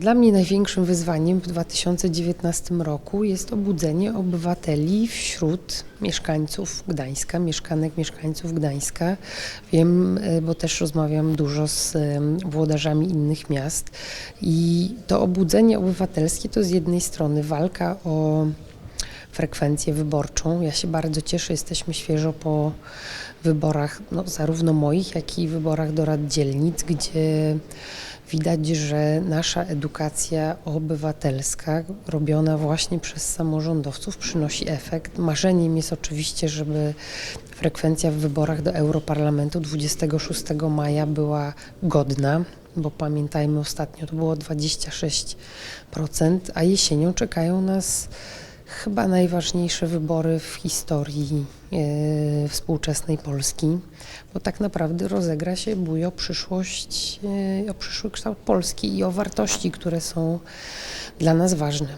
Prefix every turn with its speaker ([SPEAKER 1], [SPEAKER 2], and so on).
[SPEAKER 1] Dla mnie największym wyzwaniem w 2019 roku jest obudzenie obywateli wśród mieszkańców Gdańska, mieszkanek, mieszkańców Gdańska. Wiem, e, bo też rozmawiam dużo z włodarzami innych miast i to obudzenie obywatelskie to z jednej strony walka o frekwencję wyborczą. Ja się bardzo cieszę, jesteśmy świeżo po wyborach, no, zarówno moich, jak i wyborach do rad dzielnic, gdzie widać, że nasza edukacja obywatelska, robiona właśnie przez samorządowców, przynosi efekt. Marzeniem jest oczywiście, żeby frekwencja w wyborach do Europarlamentu 26 maja była godna, bo pamiętajmy, ostatnio to było 26%, a jesienią czekają nas chyba najważniejsze wybory w historii e, współczesnej Polski, bo tak naprawdę rozegra się bój o przyszłość, e, o przyszły kształt Polski i o wartości, które są dla nas ważne.